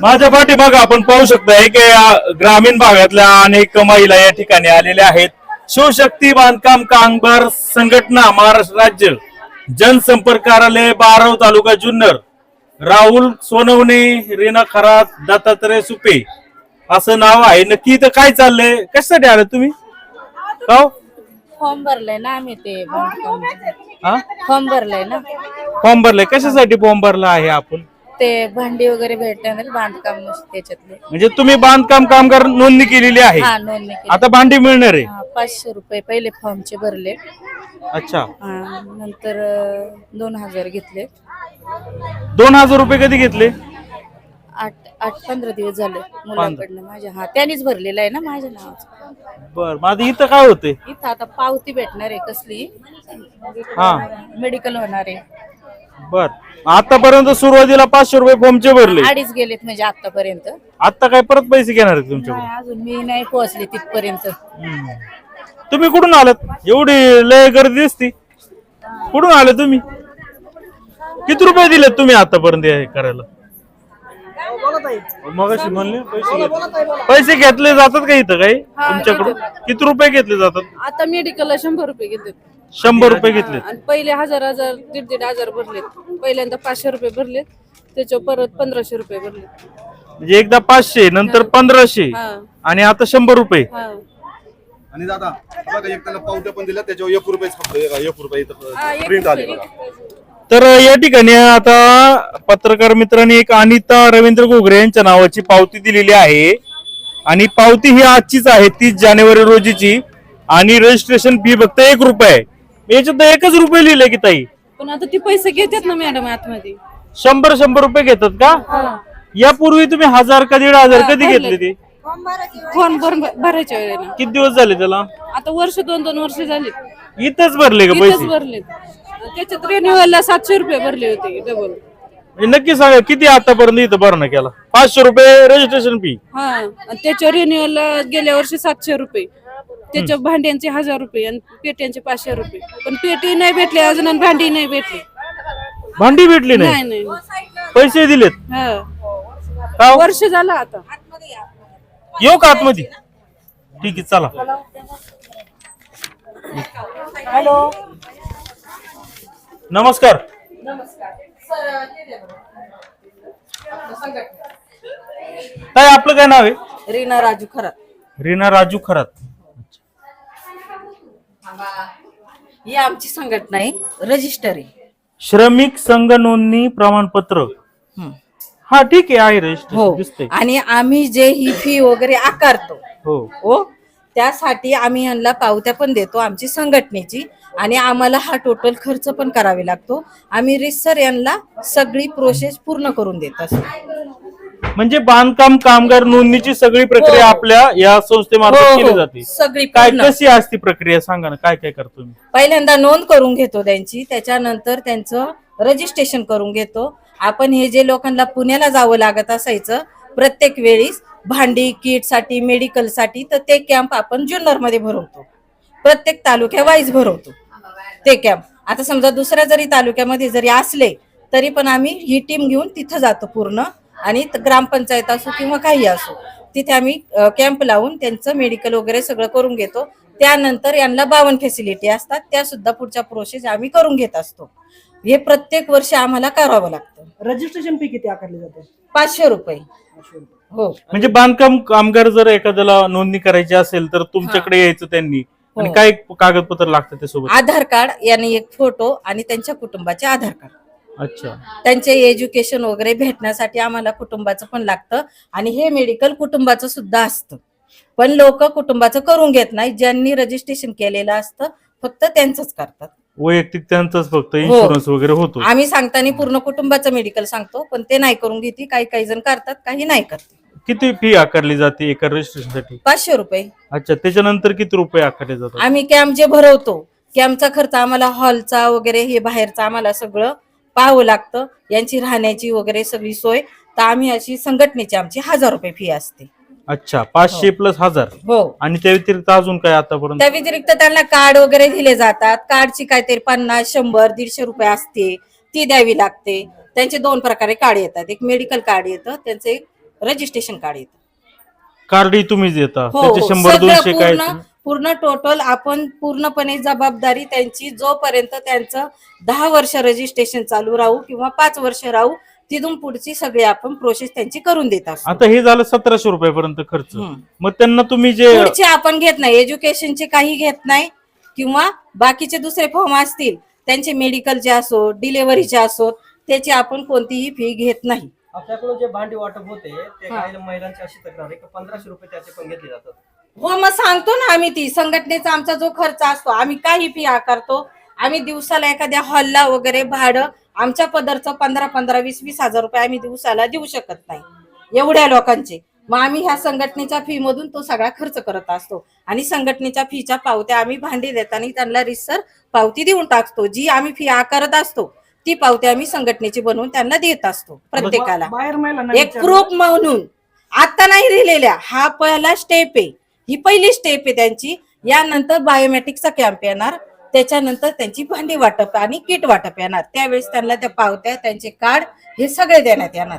माझ्या पाठीमागं आपण पाहू शकताय की ग्रामीण भागातल्या अनेक महिला या ठिकाणी आलेल्या आहेत. शिवशक्ती बांधकाम कामगार संघटना महाराष्ट्र राज्य जनसंपर्क कार्यालय बाराव तालुका जुन्नर राहुल सोनवणे रीना खरात दत्तात्रय सुपे असं नाव आहे. नक्की इथं काय चाललंय? कशासाठी आलं तुम्ही? का हो? फॉर्म भरलाय ना आम्ही ते बांधकाम हा फॉर्म. भरलाय ना? फॉर्म भरलाय. कशासाठी फॉर्म भरला आहे आपण? ते भांडी वगैरे भेटणार बांधकाम त्याच्यातले. म्हणजे तुम्ही बांधकाम कामगार नोंदणी केलेली आहे. हा नोंदणी केली. आता भांडी मिळणार आहे. हा, पाचशे रुपये पहिले फॉर्मचे भरले. अच्छा. हा, नंतर अं, दोन हजार घेतले. दोन हजार रुपये कधी घेतले? आठ आठ पंधरा दिवस झाले मुलाकडनं माझ्या हा त्यांनीच भरलेलं आहे ना माझ्या नावाचं. बर माझं इथं काय होते इथं आता पावती भेटणार आहे कसली. हा. मेडिकल होणार आहे. बर. आतापर्यंत सुरुवातीला पाचशे रुपये फॉर्मचे भरले. अडीच गेलेत म्हणजे आतापर्यंत. आता काय परत पैसे घेणार नाही, अजून मी नाही पोहोचले तिथपर्यंत. हम्म. तुम्ही कुठून आलात? एवढी लय गर्दी दिसती. कुठून आले तुम्ही? किती रुपये दिले तुम्ही आतापर्यंत हे करायला? मग म्हणले पैसे घेतले. पैसे घेतले जातात का इथं काही? तुमच्याकडून? किती रुपये घेतले जातात? आता मेडिकलला शंभर रुपये घेतात शंभर रुपये घेतले आणि पहिले हजार हजार दीड दीड हजार भरलेत. पहिल्यांदा पाचशे रुपये भरलेत. त्याच्यावर परत पंधराशे रुपये भरलेत. म्हणजे एकदा पाचशे नंतर पंधराशे हा. आणि आता शंभर रुपये. हा. आणि दादा बघा एक त्याला पावत्या पण दिल्या त्याच्यावर एक रुपये फक्त एक एक रुपये हा, इथं एक प्रिंट आली रुपये, बघा. एक रुपये. तर या ठिकाणी आता पत्रकार मित्रांनी एक अनिता रवींद्र घोगरे यांच्या नावाची पावती दिलेली आहे. आणि पावती ही आजचीच आहे तीस जानेवारी रोजीची. आणि रजिस्ट्रेशन फी फक्त एक रुपये आहे. याच्यात एकच रुपये लिहिले की ताई. पण आता ते पैसे घेतात ना मॅडम आतमध्ये. शंभर शंभर रुपये घेतात का? यापूर्वी तुम्ही हजार का दीड हजार कधी भरले. घेतले ते? फोन भरून भरायच्या वेळेला. किती दिवस झाले त्याला? आता वर्ष दोन दोन वर्ष झाली इथंच भरले का पैसे? भरलेत. त्याच्यात रिन्युअलला सातशे रुपये भरले होते डबल म्हणजे नक्की सांगा किती आतापर्यंत इथं भरणं केला? पाचशे रुपये रजिस्ट्रेशन फी हा आणि त्याच्या रिन्युअलला गेल्या वर्षी सातशे रुपये. त्याच्या भांड्यांचे हजार रुपये आणि पेट्यांचे पाचशे रुपये. पण पेटी नाही भेटले अजून आणि भांडी नाही भेटली. भांडी भेटली नाही? नाही नाही. पैसे दिलेत? हा. का हो? वर्ष झालं आता. येऊ का आतमध्ये? ठीक आहे चला. नमस्कार. काय आपलं काय नाव आहे? रीना राजू खरा रीना राजू खरात. ही आमची संघटना आहे. रजिस्टर आहे. श्रमिक संघ नोंदणी प्रमाणपत्र. हा ठीक आहे आहे हो. आणि आम्ही जे ही फी वगैरे आकारतो हो. हो त्यासाठी आम्ही यांना पावत्या पण देतो आमची संघटनेची. आणि आम्हाला हा टोटल खर्च पण करावे लागतो आम्ही रिसर यांना सगळी प्रोसेस पूर्ण करून देत असतो म्हणजे बांधकाम कामगार नोंदणीची सगळी प्रक्रिया हो. आपल्या या संस्थेमार्फत हो, केली हो. जाते सगळी काय पूर्ण. कशी असती प्रक्रिया सांगा ना काय काय करतो मी पहिल्यांदा नोंद करून घेतो त्यांची त्याच्यानंतर त्यांचं रजिस्ट्रेशन करून घेतो आपण हे जे लोकांना पुण्याला जावं लागत असायचं प्रत्येक वेळीस भांडी किटसाठी मेडिकलसाठी तर ते कॅम्प आपण जुन्नरमध्ये भरवतो प्रत्येक तालुक्या वाईज भरवतो. ते कॅम्प आता समजा दुसऱ्या जरी तालुक्यामध्ये जरी असले तरी पण आम्ही ही टीम घेऊन तिथं जातो पूर्ण. आणि ग्रामपंचायत असो किंवा काही असो तिथे आम्ही कॅम्प लावून त्यांचं मेडिकल वगैरे सगळं करून घेतो. त्यानंतर यांना बावन फॅसिलिटी असतात. त्या सुद्धा पुढच्या प्रोसेस आम्ही करून घेत असतो. हे प्रत्येक वर्षी आम्हाला करावं लागतं. रजिस्ट्रेशन फी किती आकारली जाते? पाचशे रुपये. हो. म्हणजे बांधकाम कामगार जर एखाद्याला नोंदणी करायची असेल तर तुमच्याकडे यायचं त्यांनी. आणि हो. काय कागदपत्र लागतं त्यासोबत आधार कार्ड याने एक फोटो आणि त्यांच्या कुटुंबाचे आधार कार्ड. अच्छा. त्यांचे एज्युकेशन वगैरे भेटण्यासाठी आम्हाला कुटुंबाचं पण लागतं आणि हे मेडिकल कुटुंबाचं सुद्धा असतं. पण लोक कुटुंबाचं करून घेत नाही ज्यांनी रजिस्ट्रेशन केलेलं असतं फक्त त्यांचंच करतात. वैयक्तिक त्यांचाच फक्त इन्शुरन्स वगैरे होतो. आम्ही सांगताना पूर्ण कुटुंबाचं मेडिकल सांगतो पण ते नाही करून घेते. काही काही जण करतात काही नाही करते. किती फी आकारली जाते एका रजिस्ट्रेशनसाठी? पाचशे रुपये. अच्छा त्याच्यानंतर किती रुपये आकारले जातात? आम्ही कॅम्प जे भरवतो कॅम्पचा खर्च आम्हाला हॉलचा वगैरे हे बाहेरचा आम्हाला सगळं पाहावं लागतं. यांची राहण्याची वगैरे सगळी सोय. तर आम्ही अशी संघटनेची आमची हजार रुपये फी असते. अच्छा पाचशे प्लस हजार? हो. आणि त्या व्यतिरिक्त अजून काय आतापर्यंत? त्या व्यतिरिक्त त्यांना कार्ड वगैरे दिले जातात. कार्डची काहीतरी पन्नास शंभर दीडशे रुपये असते. ती द्यावी लागते. त्यांचे दोन प्रकारे कार्ड येतात. एक मेडिकल कार्ड येतं. त्यांचं एक रजिस्ट्रेशन कार्ड येतं. कार्डही तुम्हीच देता. हो त्याचे हो. शंभर सगळं दोनशे काय पूर्ण पूर्ण टोटल आपण पूर्णपणे जबाबदारी त्यांची जोपर्यंत त्यांचं दहा वर्ष रजिस्ट्रेशन चालू राहू किंवा पाच वर्ष राहू तिथून पुढची सगळी आपण प्रोसेस त्यांची करून देत असतो. आता हे झालं सतराशे रुपयापर्यंत खर्च. हम्म. मग त्यांना तुम्ही जे पुढचे आपण घेत नाही. एज्युकेशनचे काही घेत नाही. किंवा बाकीचे दुसरे फॉर्म असतील त्यांचे मेडिकलचे असो डिलेव्हरीचे असो त्याची आपण कोणतीही फी घेत नाही. आपल्याकडून जे भांडी वाटप होते ते काही महिलांची अशी तक्रार आहे की पंधराशे रुपये त्याचे पण घेतले जातात. हो मग सांगतो ना आम्ही ती. संघटनेचा आमचा जो खर्च असतो आम्ही काही फी आकारतो आम्ही दिवसाला एखाद्या हॉलला वगैरे भाडं आमच्या पदरचं पंधरा पंधरा वीस वीस हजार रुपये आम्ही दिवसाला देऊ शकत नाही. एवढ्या लोकांचे. मग आम्ही ह्या संघटनेच्या फी मधून तो सगळा खर्च करत असतो. आणि संघटनेच्या फीच्या पावत्या आम्ही भांडी देताना त्यांना रिसर पावती देऊन टाकतो जी आम्ही फी आकारत असतो. ती पावती आम्ही संघटनेची बनवून त्यांना देत असतो प्रत्येकाला. बाहेर महिलांना एक प्रूफ म्हणून. आता नाही दिलेल्या हा पहिला स्टेप आहे. ही पहिली स्टेप आहे त्यांची. यानंतर बायोमेट्रिकचा कॅम्प येणार. त्याच्यानंतर त्यांची भांडी वाटप आणि किट वाटप येणार. त्यावेळेस त्यांना त्या पावत्या त्यांचे कार्ड हे सगळे देण्यात येणार.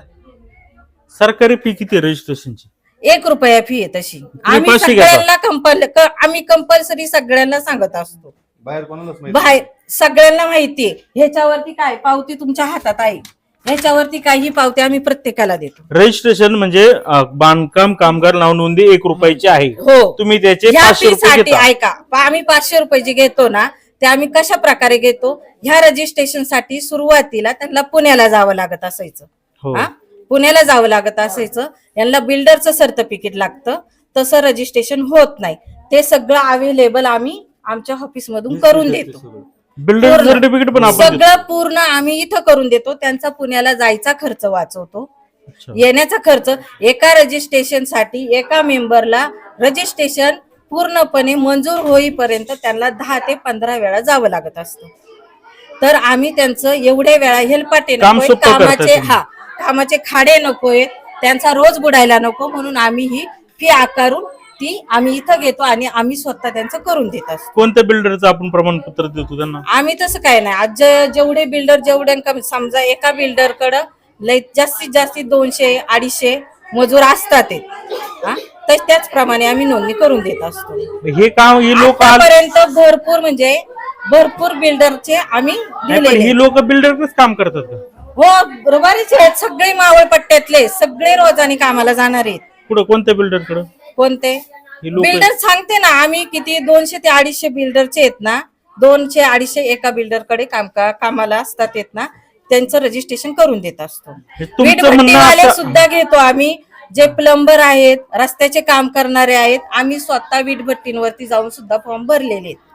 सरकारी फी किती रजिस्ट्रेशनची एक रुपया फी आहे तशी. आम्ही पाचशे घेता? सगळ्यांना कंपल आम्ही कंपल्सरी सगळ्यांना सांगत असतो. बाहेर कोणालाच माहिती बाहेर सगळ्यांना माहितीये. ह्याच्यावरती काय? पावती तुमच्या हातात आहे. ह्याच्यावरती काही पावती आम्ही प्रत्येकाला देतो. रजिस्ट्रेशन म्हणजे अं, बांधकाम कामगार नाव नोंदी एक रुपयाची आहे. हो. तुम्ही त्याचे ह्या पाचशे रुपये फीसाठी घेता. ऐका. पा- आम्ही पाचशे रुपये जे घेतो ना ते आम्ही कशा प्रकारे घेतो? ह्या रजिस्ट्रेशनसाठी सुरुवातीला त्यांना पुण्याला जावं लागत असायचं. हो. हा? पुण्याला जावं लागत असायचं. यांना बिल्डरचं सर्टिफिकेट लागतं. तसं रजिस्ट्रेशन होत नाही. ते सगळं अवेलेबल आम्ही आमच्या ऑफिस मधून करून देतो पूर्ण. सर्टिफिकेट पण आपण देतो. सगळं पूर्ण आम्ही इथं करून देतो त्यांचा पुण्याला जायचा खर्च वाचवतो अच्छा. येण्याचा खर्च एका रजिस्ट्रेशनसाठी एका मेंबरला रजिस्ट्रेशन पूर्णपणे मंजूर होईपर्यंत त्यांना दहा ते पंधरा वेळा जावं लागत असतं तर आम्ही त्यांचं एवढ्या वेळा हेलपाटे काम नकोय सोपं कामाचे तुम्ही. हा कामाचे खाडे नकोय त्यांचा रोज बुडायला नको म्हणून आम्ही ही फी आकारून ती आम्ही इथं घेतो आणि आम्ही स्वतः त्यांचं करून देत असतो. कोणत्या बिल्डरचं आपण प्रमाणपत्र देतो त्यांना? आम्ही तसं काय नाही. आज जे- जेवढे बिल्डर जेवढे समजा एका बिल्डर कडं लय जास्तीत जास्त दोनशे अडीचशे मजूर असतात ते. हा? तर त्याचप्रमाणे आम्ही नोंदणी करून देत असतो. हे काम ही लोक आतापर्यंत भरपूर म्हणजे भरपूर बिल्डरचे आम्ही दिलेले ही लोक बिल्डरच काम करतात का? हो बरोबरच आहेत. सगळे मावळ पट्ट्यातले सगळे रोजानी कामाला जाणार आहेत. पुढे कोणत्या बिल्डरकडे कोणते? हे लोक बिल्डर सांगते ना आम्ही किती दोनशे ते अडीचशे बिल्डरचे आहेत ना. दोनशे अडीचशे एका बिल्डरकडे काम का- कामाला असतात येत ना. त्यांचं रजिस्ट्रेशन करून देत असतो. तुमचं म्हणणं वीटभट्टीवाले असं- सुद्धा घेतो आम्ही. जे प्लंबर आहेत रस्त्याचे काम करणारे आहेत आम्ही स्वतः वीटभट्टींवरती जाऊन सुद्धा फॉर्म भरलेले आहेत.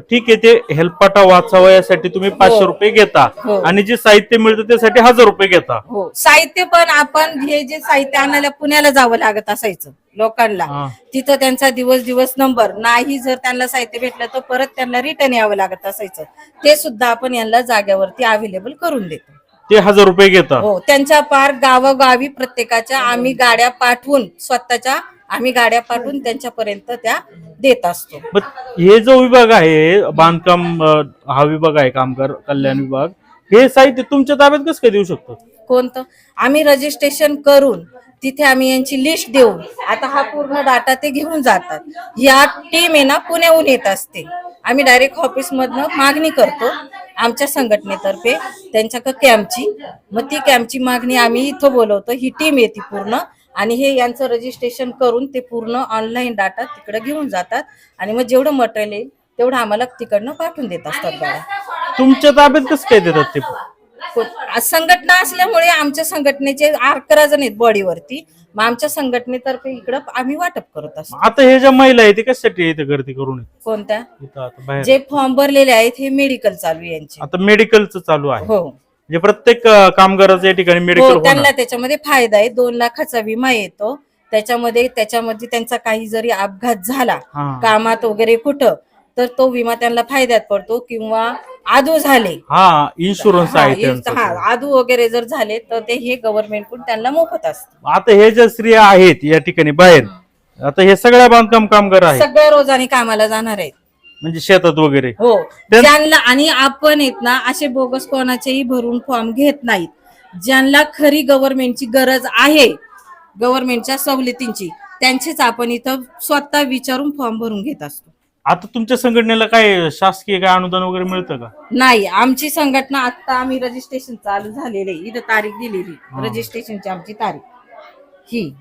ठीक आहे ते हेल्पाटा वाचावा यासाठी तुम्ही पाचशे हो. रुपये घेता. हो. आणि जे साहित्य मिळतं त्यासाठी हजार रुपये घेता. हो. साहित्य पण आपण हे जे साहित्य आणायला पुण्याला जावं लागत असायचं लोकांना. हा. तिथं त्यांचा दिवस दिवस नंबर नाही जर त्यांना साहित्य भेटलं तर परत त्यांना रिटर्न यावं लागत असायचं. ते सुद्धा आपण यांना जाग्यावरती अवेलेबल करून देतो. ते हजार रुपये घेता. हो त्यांच्या पार गावोगावी प्रत्येकाच्या आम्ही गाड्या पाठवून स्वतःच्या आम्ही गाड्या पाठवून त्यांच्यापर्यंत त्या देत असतो. हे जो विभाग आहे बांधकाम अं, हा विभाग आहे कामगार कल्याण विभाग हे साहित्य तुमच्या ताब्यात कसं काय देऊ शकतो? कोणतं? आम्ही रजिस्ट्रेशन करून तिथे आम्ही यांची लिस्ट देऊन आता हा पूर्ण डाटा ते घेऊन जातात. या टीम आहे ना पुण्याहून येत असते आम्ही डायरेक्ट ऑफिस मधनं मागणी करतो आमच्या संघटनेतर्फे त्यांच्या कॅम्पची मग ती कॅम्पची मागणी आम्ही इथं बोलवतो ही टीम येते पूर्ण. आणि हे यांचं रजिस्ट्रेशन करून ते पूर्ण ऑनलाईन डाटा तिकडे घेऊन जातात. आणि मग जेवढं मटेरियल येईल तेवढं आम्हाला तिकडनं पाठवून देत असतात बाळा तुमच्या ताब्यात कसं काय देतात ते? संघटना असल्यामुळे आमच्या संघटनेचे अकरा जण आहेत बॉडीवरती. मग आमच्या संघटनेतर्फे इकडं आम्ही वाटप करत असतो. आता हे ज्या महिला आहे ते कशासाठी येते गर्दी करून? कोणत्या? इथं आता बाहेर. जे फॉर्म भरलेले आहेत हे मेडिकल चालू आहे यांचे. आता मेडिकलचं चालू आहे. हो. म्हणजे प्रत्येक अं, कामगाराचं या ठिकाणी मेडिकल हो त्यांना त्याच्यामध्ये फायदा आहे. दोन लाखाचा विमा येतो. त्याच्यामध्ये त्याच्यामध्ये त्यांचा काही जरी अपघात झाला हा. कामात वगैरे कुठं तर तो विमा त्यांना फायद्यात पडतो किंवा आदू झाले. हा इन्शुरन्स हा, आहे त्यांचा हा आदू वगैरे जर झाले तर ते हे गव्हर्नमेंटकडून त्यांना मोफत असतं. आता हे ज्या स्त्रिया आहेत या ठिकाणी बाहेर आता हे सगळ्या बांधकाम कामगार आहेत. सगळ्या रोजाने कामाला जाणार आहेत. म्हणजे शेतात वगैरे. हो. त्यां- ज्यांना आणि आपण येत ना असे बोगस कोणाचेही भरून फॉर्म घेत नाहीत. ज्यांना खरी गव्हर्नमेंटची गरज आहे गव्हर्नमेंटच्या सवलतींची त्यांचेच आपण इथं स्वतः विचारून फॉर्म भरून घेत असतो. आता तुमच्या संघटनेला काय शासकीय काय अनुदान वगैरे मिळतं का? नाही आमची संघटना आता आम्ही रजिस्ट्रेशन चालू झालेले इथं तारीख दिलेली रजिस्ट्रेशनची आमची तारीख. ही.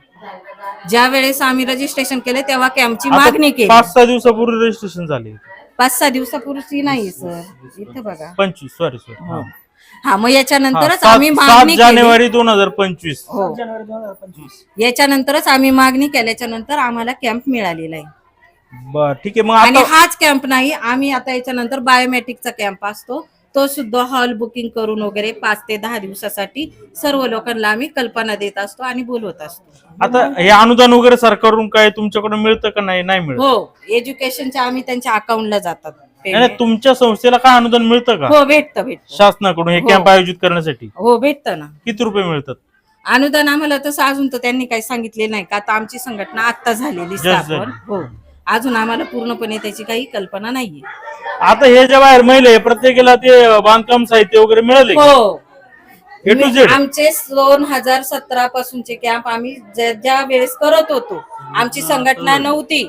ज्या वेळेस आम्ही रजिस्ट्रेशन केले तेव्हा कॅम्पची मागणी केली. पाच सहा दिवसापूर्वी रजिस्ट्रेशन झाले. पाच सहा दिवसापूर्वी नाही सर. इथं बघा. पंचवीस सॉरी सॉरी हा. मग याच्यानंतरच आम्ही मागणी केली. जानेवारी दोन हजार पंचवीस. हो. जानेवारी दोन हजार पंचवीस. याच्यानंतरच आम्ही मागणी केल्याच्यानंतर आम्हाला कॅम्प मिळालेला आहे. बर ठीक आहे मग आणि आता हाच कॅम्प नाही आम्ही आता याच्यानंतर बायोमेट्रिकचा कॅम्प असतो. तो सुद्धा हॉल बुकिंग करून वगैरे पाच ते दहा दिवसासाठी सर्व लोकांना आम्ही कल्पना देत असतो आणि बोलवत असतो. आता हे अनुदान वगैरे सरकारकडून काय तुमच्याकडून मिळतं का नाही? नाही मिळत. हो एज्युकेशनच्या आम्ही त्यांच्या अकाउंटला जातात. नाही, नाही, तुमच्या संस्थेला काय अनुदान मिळतं का? हो भेटतं भेटतं. शासनाकडून हे हो. कॅम्प आयोजित करण्यासाठी? हो भेटतं ना. किती रुपये मिळतात? अनुदान आम्हाला तसं अजून तर त्यांनी काही सांगितले नाही का? आता आमची संघटना आता झालेली Just स्थापन. झाली. हो. अजून आम्हाला पूर्णपणे त्याची काही कल्पना नाहीये. आता हे ज्या बाहेर महिला आहे प्रत्येकाला ते बांधकाम साहित्य वगैरे मिळाले हो. आमचे दोन हजार सतरा पासूनचे कॅम्प आम्ही ज्या ज्या वेळेस करत होतो आमची संघटना नव्हती.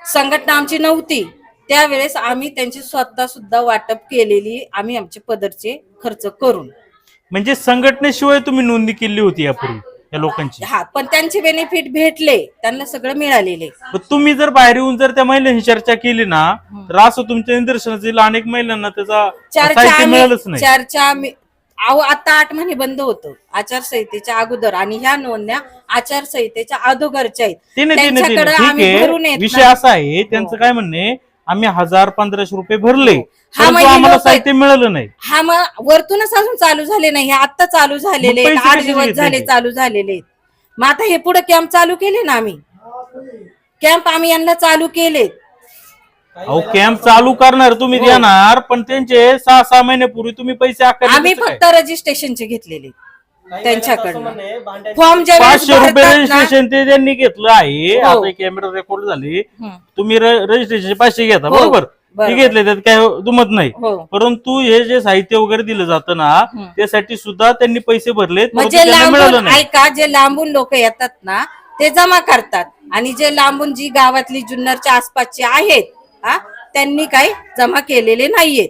संघटना आमची नव्हती. त्यावेळेस आम्ही त्यांची स्वतः सुद्धा वाटप केलेली आम्ही आमचे पदरचे खर्च करून. म्हणजे संघटनेशिवाय तुम्ही नोंदणी केली होती यापूर्वी? या लोकांची. हा पण त्यांचे बेनिफिट भेटले त्यांना सगळं मिळालेले. पण तुम्ही जर बाहेर येऊन जर त्या महिलांशी चर्चा केली ना तर असं तुमच्या निदर्शनास येईल अनेक महिलांना त्याचा चर्चा साहित्य मिळालंच आम्ही नाही. चर्चा आम्ही अहो आता आठ महिने बंद होतं आचारसंहितेच्या अगोदर. आणि ह्या नोंदण्या आचारसंहितेच्या अगोदरच्या आहेत. ते नाही ते नाही, ते त्यांच्याकडे नाही. आम्ही ठीक भरून आहे येत विषय नाही. असा आहे त्यांचं काय म्हणणे आम्ही हजार पंधराशे रुपये भरले. हा, परंतु हे आम्हाला लोकं- साहित्य मिळालं नाही. हा मग वरतूनच अजून चालू झाले नाही हे आता चालू झालेले मग आहेत पैसे आठ दिवस घेतले झाले ते? चालू झालेले आहेत. मग आता हे पुढे कॅम्प चालू केले ना आम्ही? कॅम्प आम्ही यांना चालू केले अहो कॅम्प चालू करणार तुम्ही हो. देणार पण त्यांचे सहा सहा महिन्यापूर्वी तुम्ही पैसे आकारले आम्ही कसं काय? फक्त रजिस्ट्रेशनचे घेतलेले त्यांच्याकडनं. फॉर्म पाचशे रुपये रजिस्ट्रेशन ते त्यांनी घेतलं आहे हो. आता कॅमेरा रेकॉर्ड झाले. तुम्ही रजिस्ट्रेशन पाचशे घेता हो. बरोबर ते. घेतले त्यात काय दुमत नाही हो परंतु हे जे साहित्य वगैरे दिलं जातं ना हं. त्यासाठी सुद्धा त्यांनी पैसे भरलेत परंतु म्हणजे त्यांना मिळालं लांबून नाही ऐका जे लांबून लोक येतात ना ते जमा करतात आणि जे लांबून जी गावातली जुन्नरच्या आसपासचे आहेत हा त्यांनी काही जमा केलेले नाहीयेत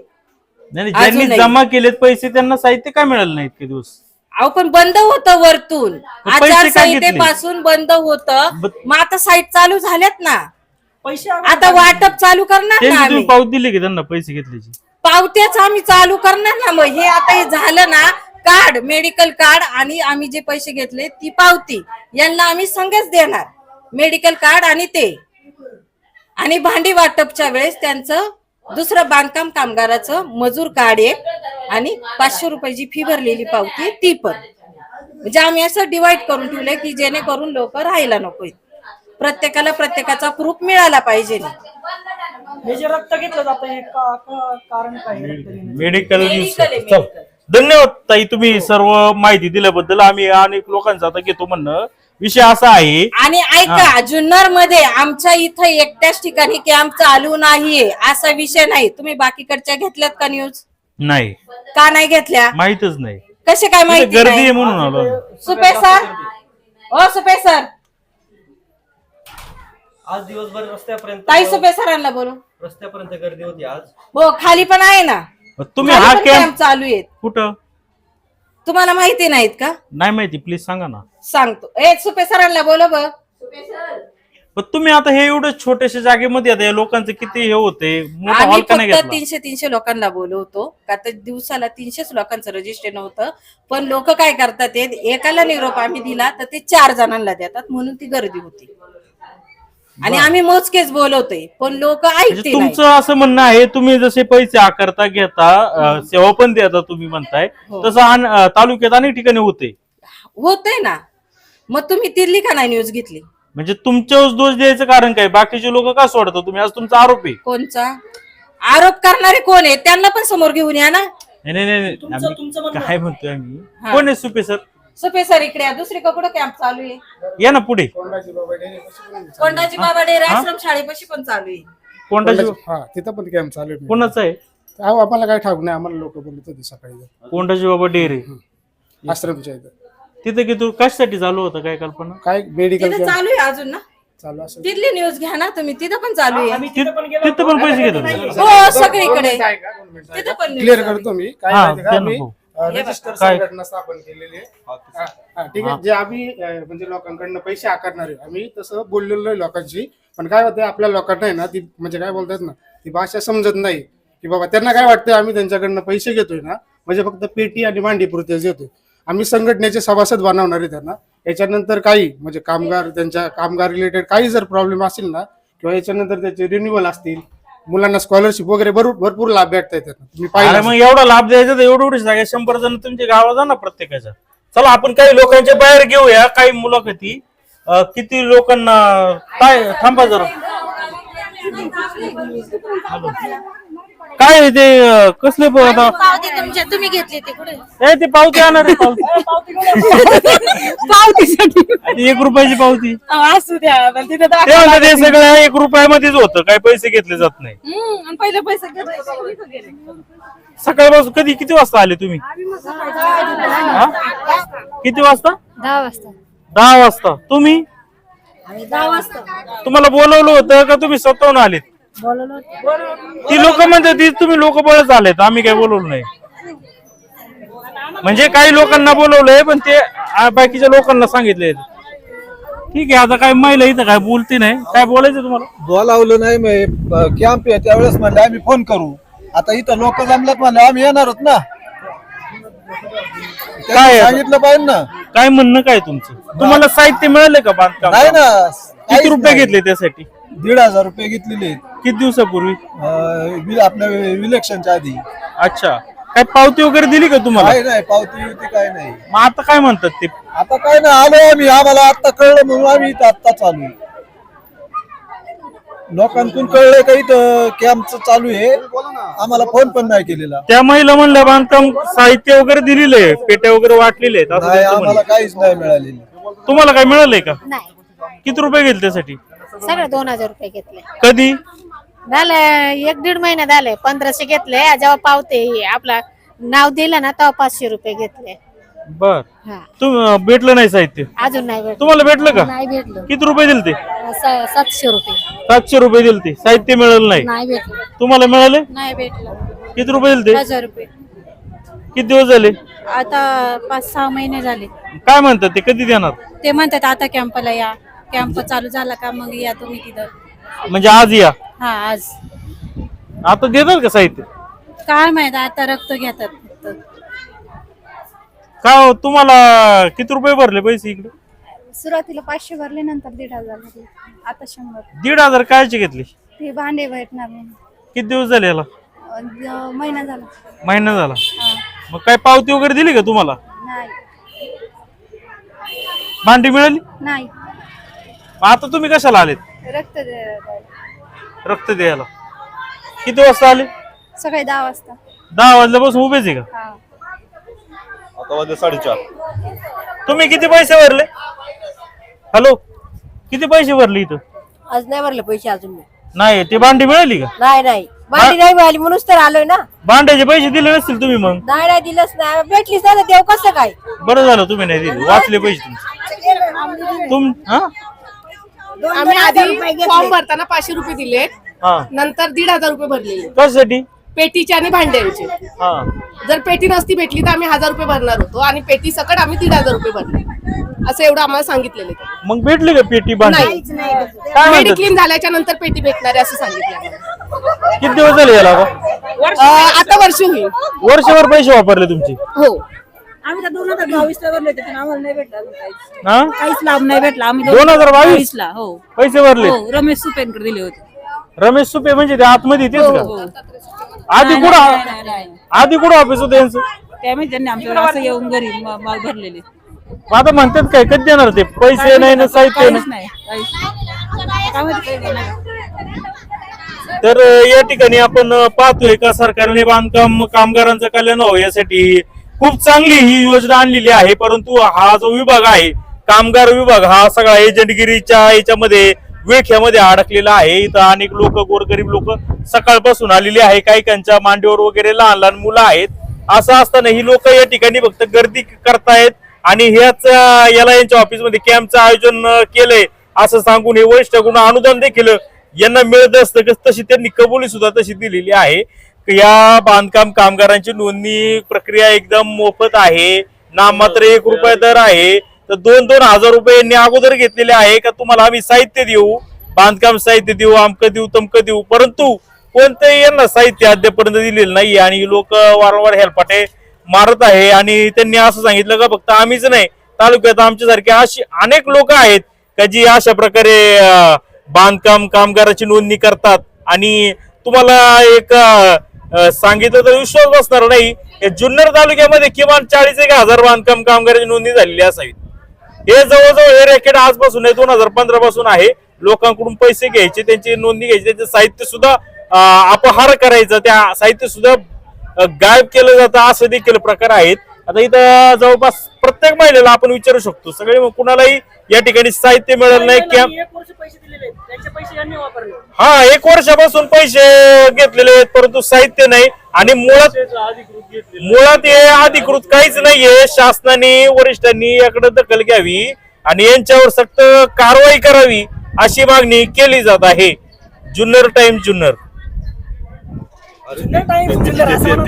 नाही, नाही, ज्यांनी अजूनही. जमा केलेत पैसे त्यांना साहित्य काय मिळालं नाही इतके दिवस अहो पण बंद होतं वरतून. पैसे आचारसंहितेपासून बंद होतं. ब- मग आता साईट चालू झाल्यात ना. पैसे आता वाटप चालू करणार ना तुम्ही आम्ही. पावती दिली की त्यांना पैसे घेतल्याची? पावत्याच आम्ही चालू करणार ना. मग हे आता हे झालं ना कार्ड मेडिकल कार्ड आणि आम्ही जे पैसे घेतले ती पावती. यांना आम्ही संघच देणार. मेडिकल कार्ड आणि ते. आणि भांडी वाटपच्या वेळेस त्यांचं दुसरं बांधकाम कामगाराचं मजूर कार्ड एक आणि पाचशे रुपयाची फी भरलेली पावती ती पण. म्हणजे आम्ही असं डिवाइड करून ठेवलंय की जेणेकरून लोक राहायला नकोत प्रत्येकाला प्रत्येकाचा प्रूफ मिळाला पाहिजे. हे जे रक्त घेतलं जातं हे का- का- कारण काय आहे रक्त घेण्याचं? मेडिकल Medical आहे, चल. medical. धन्यवाद ताई तुम्ही सर्व माहिती दिल्याबद्दल आम्ही अनेक लोकांचं आता घेतो म्हणणं. विषय असा आहे. आणि ऐका जुन्नरमध्ये आमच्या इथं एकट्याच ठिकाणी कॅम्प चालू नाहीये असा विषय नाही. तुम्ही बाकीकडच्या घेतल्यात का न्यूज नाही. का नाही घेतल्या? माहितच नाही. कसे काय माहिती गर्दी आहे नाही? म्हणून आलो सुपे सर? ओ सुपे सर. आज दिवसभर रस्त्यापर्यंत ताई सुपे सरांना बोलू. रस्त्यापर्यंत गर्दी होती आज. हो खाली पण आहे ना. तुम्ही खाली हा पण कॅम्प कॅम्प चालू आहेत. कुठं? तुम्हाला माहिती नाहीत का? नाही माहिती प्लीज सांगा ना. सांगतो. ए सुपे सरांना बोलो बघ पण तुम्ही आता हे एवढं छोट्याशा जागेमध्ये आता या लोकांचं किती हे होते? मोठा आम्ही हॉल का नाही फक्त घेतला. तीनशे तीनशे लोकांना बोलवतो. का तर दिवसाला तीनशेच लोकांचं रजिस्ट्रेशन होतं पण लोक काय करतात ते एकाला निरोप आम्ही दिला तर ते चार जणांना देतात म्हणून ती गर्दी होती. आणि आम्ही मोजकेच बोलवतोय पण लोक म्हणजे ऐकते नाही. तुमचं असं म्हणणं आहे तुम्ही जसे पैसे आकारता घेता अं, सेवा पण देता तुम्ही म्हणताय हो. तसं अं, तालुक्यात अनेक ठिकाणी होते. होतंय ना. मग तुम्ही तिरली का नाही न्यूज घेतली. म्हणजे तुमच्यावर दोष द्यायचं कारण काय? बाकीचे लोक का सोडता तुम्ही? आज तुमचा आरोप आहे. कोणचा? आरोप करणारे कोण आहे? त्यांना पण समोर घेऊन या ना. नाही, नाही नाही, नाही. तुमचं- आम्ही तुमचं म्हणणं. काय म्हणतोय आम्ही? हा. कोण आहे सुपे सर? सुपे सर इकडे या. दुसरीकडे कुठं कॅम्प चालू आहे? या ना पुढे. कोंडाजी बाबा डेरे आश्रम शाळेपाशी पण चालू आहे. कोंडाची हा तिथं पण कॅम्प चालू आहे. कोणाचं आहे? अहो, आम्हाला काय ठाऊक नाही आम्हाला लोक बोलत होते सकाळी. कोंडाजी बाबा डेरे आश्रमच्या इथं. तिथे की तू कशासाठी चालू होतं काय कल्पना? काय मेडिकल तिथं चालू आहे अजून ना? चालू असेल. तिथली न्यूज घ्या ना तुम्ही. तिथं पण चालू आहे. तिथं पण पैसे घेत. होते हो सगळीकडे. तिथं पण news क्लिअर चालू करतो मी काय हा, माहिती का ते आम्ही? नको. रजिस्टर काय? संघटना स्थापन केलेली आहे. हा, हा, ठीक आहे. जे आम्ही अं, म्हणजे लोकांकडनं पैसे आकारणार आहे आम्ही तसं बोललेलो आहे लोकांशी. पण काय होतं आपल्या लोकांना आहे ना ती म्हणजे काय बोलतात ना ती भाषा समजत नाही. की बाबा त्यांना काय वाटतं आम्ही त्यांच्याकडनं पैसे घेतोय ना म्हणजे फक्त पेटी आणि मांडी पुरतेच घेतोय. आम्ही संघटनेचे सभासद बनवणार आहे त्यांना. याच्यानंतर काही म्हणजे कामगार त्यांच्या कामगार रिलेटेड काही जर प्रॉब्लेम असेल ना किंवा याच्यानंतर त्याचे रिन्युअल असतील मुलांना स्कॉलरशिप वगैरे भरपूर भरपूर लाभ भेटताय त्यांना तुम्ही अरे पाहिलं मग एवढा लाभ द्यायचा तर एवढं एवढी जागा शंभर जण तुमच्या गावात जा ना प्रत्येकाच्या चला आपण काही लोकांच्या बाहेर घेऊया काही मुलाखती. अं, किती लोकांना काय थांबा जरा. काय आहे ते अं, कसले प- आता पावती तुमच्या तुम्ही घेतली ती कुठे ए, ते पावती आणणार आहे पावती. पावतीसाठी. आणि एक रुपयाची पावती. असू द्या पण तिथं ते म्हणतात सगळं एक रुपयामध्येच होतं काही पैसे घेतले जात नाही. पहिले पैसे घेतले सकाळपासून कधी किती वाजता आले तुम्ही? हा? किती वाजता? दहा वाजता. दहा वाजता. तुम्ही? दहा वाजता. तुम्हाला बोलवलं होतं का तुम्ही स्वतःहून आलेत? ती लोक म्हणतात ती तुम्ही लोक बळच आलेत आम्ही काय बोलवलं नाही. म्हणजे काही लोकांना बोलवलंय पण ते बाकीच्या लोकांना सांगितले ठीक आहे आता काय महिला इथं काय बोलते नाही. काय बोलायचं तुम्हाला? बोलावलं नाही मी कॅम्प आहे त्यावेळेस म्हणले आम्ही फोन करू. आता इथं लोक जमल्यात म्हणले आम्ही येणार आहोत ना. काय? सांगितलं पाहिजे ना. काय म्हणणं काय तुमचं? तुम्हाला साहित्य मिळालं का बांधकाम? नाही ना किती रुपये. घेतले त्यासाठी? दीड हजार रुपये घेतलेले आहेत. किती दिवसापूर्वी? अं, वि- आपल्या इलेक्शनच्या आधी. अच्छा. काय पावती वगैरे दिली का तुम्हाला? काय नाही पावती बिवती काय नाही. मग आता काय म्हणतात ते? आता काय नाही आलो आम्ही. आम्हाला आता कळलं म्हणून आम्ही इथं आता चालू आहे. लोकांकडून कळलंय का इथं कॅम्पच चालू आहे? आम्हाला फोन पण नाही केलेला. त्या महिला म्हणल्या बांधकाम साहित्य वगैरे दिलेलं आहे. पेट्या वगैरे वाटलेले आहेत. असं नाही त्यांचं आम्हाला म्हणणं. काहीच नाही मिळालेलं. तुम्हाला काय मिळालंय का? नाही. किती रुपये गेले त्यासाठी? सगळं दोन हजार रुपये घेतले. कधी? झालं एक दीड महिना झाले पंधराशे घेतले. जेव्हा पावते आपलं नाव दिलं ना तेव्हा पाचशे रुपये घेतले. बर. हा. तुम भेटलं नाही साहित्य? अजून नाही भेटलं. तुम्हाला भेटलं का? नाही भेटलं. किती रुपये दिले ते स- सातशे रुपये. सातशे रुपये दिले ते साहित्य मिळालं नाही. नाही भेटलं. तुम्हाला मिळाले? नाही भेटलं. किती रुपये दिले ते हजार रुपये. किती दिवस झाले? आता पाच सहा महिने झाले. काय म्हणतात ते? कधी देणार? ते म्हणतात आता कॅम्पला या. कॅम्प चालू झाला का मग या तुम्ही तिथं? म्हणजे आज या? हा आज. आता देतात का साहित्य? काय माहीत आता रक्त घेतात फक्त. काय हो, तुम्हाला किती रुपये भरले पैसे इकडे? सुरुवातीला पाचशे भरले नंतर दीड हजार भरले. आता शंभर. दीड हजार कायचे घेतले? ते भांडे भेटणार किती दिवस झाले याला? अं, महिना झाला. महिना झाला. हा. मग काय पावती वगैरे दिली का तुम्हाला? नाही. भांडी मिळाली? नाही. आता तुम्ही कशाला आलेत? रक्त दे- रक्त द्यायला. किती वाजता आले? सकाळी दहा वाजता. दहा वाजल्यापासून उभेच आहे का? हा. आता वाजले साडेचार. तुम्ही किती पैसे भरले? हॅलो? किती पैसे भरले इथं? आज नाही भरले पैसे अजून मी. नाही ते भांडी मिळाली का? नाही नाही. भांडी नाही मिळाली म्हणूनच तर आलोय ना. भांड्याचे पैसे दिले नसतील तुम्ही मग. नाही नाही दिलंच नाही. भेटलीच नाही तर देव कसं काय? बरं झालं तुम्ही नाही दिले. वाचले पैसे तुमचे. तुम हा? आम्ही आधी फॉर्म भरताना पाचशे रुपये दिले हा. नंतर दीड हजार रुपये भरलेले. कशासाठी? पेटीचे आणि भांड्यांचे. हा. जर पेटी नसती भेटली तर आम्ही हजार रुपये भरणार होतो आणि पेटी सकट आम्ही दीड हजार रुपये भरले. असं एवढं आम्हाला सांगितलेलं आहे. मग भेटले का पेटी भांडी? नाही. काय म्हणतात? मेडिक्लीन झाल्याच्यानंतर पेटी भेटणार आहे असं सांगितलं आम्हाला. किती दिवस झाले याला आता? अं, आता वर्ष होईल. वर्षभर पैसे वापरले तुमचे? हो. आम्ही तर दोन हजार बावीस ला भरले होते पण आम्हाला नाही भेटला अजून काहीच. हा? काहीच लाभ नाही भेटला आम्ही दोन हजार बावीस? ला हो. पैसे भरले? हो रमेश दिले होते. रमेश सुपे म्हणजे ते आतमध्ये तेच हो, का आधी कुठं आधी कुठं ऑफिस होतं यांचं? त्यामुळे त्यांनी आमच्याकडे असं येऊन घरी म- माल भरलेले. मग आता म्हणतात काय कधी देणार ते? पैसे नाही ना साहित्य नाही. नाही काहीच काय माहिती काय देणार. तर अ, या ठिकाणी आपण अ, पाहतोय का सरकारने बांधकाम कामगारांचं कल्याण व्हावं यासाठी खूप चांगली ही योजना आणलेली आहे परंतु हा जो विभाग आहे कामगार विभाग हा सगळा एजंटगिरीच्या याच्यामध्ये वेख्यामध्ये अडकलेला आहे. इथं अनेक लोक गोरगरीब लोक सकाळपासून आलेली आहे. काही काहींच्या मांडीवर वगैरे लहान लहान मुलं आहेत. असं असताना ही लोक या ठिकाणी फक्त गर्दी करतायत आणि ह्याच याला यांच्या ऑफिसमध्ये कॅम्पचं आयोजन केलंय असं सांगून हे वरिष्ठाकडून अनुदान देखील यांना मिळत असतं. तशी त्यांनी कबुली सुद्धा तशी दिलेली आहे. या बांधकाम कामगारांची नोंदणी प्रक्रिया एकदम मोफत आहे. नाममात्र एक रुपये दर आहे. तर दोन दोन हजार रुपये यांनी अगोदर घेतलेले आहे का तुम्हाला आम्ही साहित्य देऊ. बांधकाम साहित्य देऊ अमकं देऊ तमकं देऊ. परंतु कोणतंही यांना साहित्य अद्यापर्यंत दिलेलं नाही आणि लोक वारंवार हेलपाटे मारत आहे. आणि त्यांनी असं सांगितलं का फक्त आम्हीच नाही तालुक्यात आमच्यासारखे अशी अनेक लोक आहेत का जी अशा प्रकारे बांधकाम कामगाराची नोंदणी करतात. आणि तुम्हाला एक सांगितलं तर विश्वास बसणार नाही. जुन्नर तालुक्यामध्ये किमान चाळीस एक हजार बांधकाम कामगारांची नोंदणी झालेली असावी. हे जवळजवळ हे रॅकेट आजपासून आहे दोन हजार पंधरा पासून आहे. लोकांकडून पैसे घ्यायचे त्यांची नोंदणी घ्यायची त्यांचं साहित्य सुद्धा अपहार करायचं त्या साहित्य सुद्धा गायब केलं जातं असं देखील प्रकार आहेत. आता इथं जवळपास प्रत्येक महिलेला आपण विचारू शकतो. सगळे कुणालाही या ठिकाणी साहित्य मिळालं नाही किंवा एक वर्ष पैसे दिलेले आहेत. त्यांचे पैसे यांनी वापरले. हा एक वर्षापासून पैसे घेतलेले आहेत परंतु साहित्य नाही. आणि मुळात मुळात हे अधिकृत काहीच नाहीये. शासनाने वरिष्ठांनी याकडे दखल घ्यावी आणि यांच्यावर सक्त कारवाई करावी अशी मागणी केली जात आहे. जुन्नर टाइम जुन्नर. जुन्नर टाइम्स जुन्नर असं म्हणून